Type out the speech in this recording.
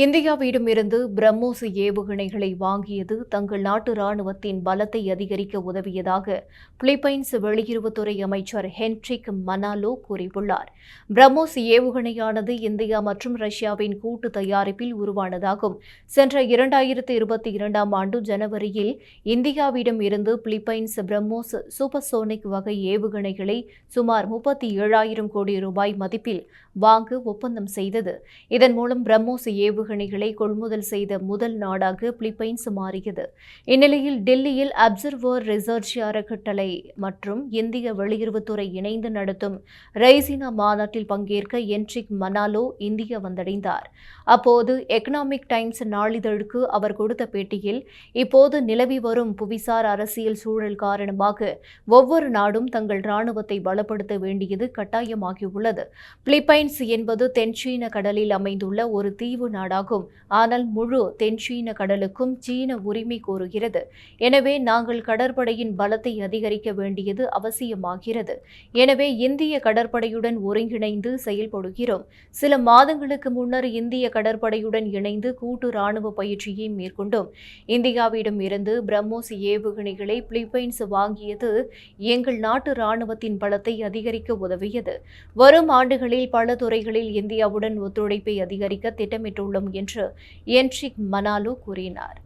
இந்தியாவிடம் இருந்து பிரம்மோஸ் ஏவுகணைகளை வாங்கியது தங்கள் நாட்டு ராணுவத்தின் பலத்தை அதிகரிக்க உதவியதாக பிலிப்பைன்ஸ் வெளியுறவுத்துறை அமைச்சர் ஹென்ட்ரிக் மனாலோ கூறியுள்ளார். பிரம்மோஸ் ஏவுகணையானது இந்தியா மற்றும் ரஷ்யாவின் கூட்டு தயாரிப்பில் உருவானதாகும். சென்ற இரண்டாயிரத்து இருபத்தி இரண்டாம் ஆண்டு ஜனவரியில் இந்தியாவிடம் இருந்து பிலிப்பைன்ஸ் பிரம்மோஸ் சூப்பர்சோனிக் வகை ஏவுகணைகளை சுமார் முப்பத்தி ஏழாயிரம் கோடி ரூபாய் மதிப்பில் வாங்க ஒப்பந்தம் செய்தது. இதன் மூலம் பிரம்மோஸ் ஏவுகணைகளை கொள்முதல் செய்த முதல் நாடாக பிலிப்பைன்ஸ் மாறியது. இந்நிலையில் டெல்லியில் அப்சர்வர் ரிசர்ச் அறக்கட்டளை மற்றும் இந்திய வெளியுறவுத்துறை இணைந்து நடத்தும் ரைசினா மாநாட்டில் பங்கேற்க என்ட்ரிக் மனாலோ இந்தியா வந்தடைந்தார். அப்போது எக்கனாமிக் டைம்ஸ் நாளிதழுக்கு அவர் கொடுத்த பேட்டியில் இப்போது நிலவி வரும் புவிசார் அரசியல் சூழல் காரணமாக ஒவ்வொரு நாடும் தங்கள் ராணுவத்தை பலப்படுத்த வேண்டியது கட்டாயமாகியுள்ளது. பிலிப்பைன்ஸ் என்பது தென்சீன கடலில் அமைந்துள்ள ஒரு தீவு நாடு நாடாகும் ஆனால் முழு தென்சீன கடலுக்கும் சீன உரிமை கோருகிறது. எனவே நாங்கள் கடற்படையின் பலத்தை அதிகரிக்க வேண்டியது அவசியமாகிறது. எனவே இந்திய கடற்படையுடன் ஒருங்கிணைந்து செயல்படுகிறோம். சில மாதங்களுக்கு முன்னர் இந்திய கடற்படையுடன் இணைந்து கூட்டு ராணுவ பயிற்சியை மேற்கொண்டோம். இந்தியாவிடம் இருந்து பிரம்மோஸ் ஏவுகணைகளை பிலிப்பைன்ஸ் வாங்கியது எங்கள் நாட்டு ராணுவத்தின் பலத்தை அதிகரிக்க உதவியது. வரும் ஆண்டுகளில் பல துறைகளில் இந்தியாவுடன் ஒத்துழைப்பை அதிகரிக்க திட்டமிட்டுள்ள திட்டமிட்டுள்ளோம் என்று என்ட்ரிக் மனாலோ கூறினார்.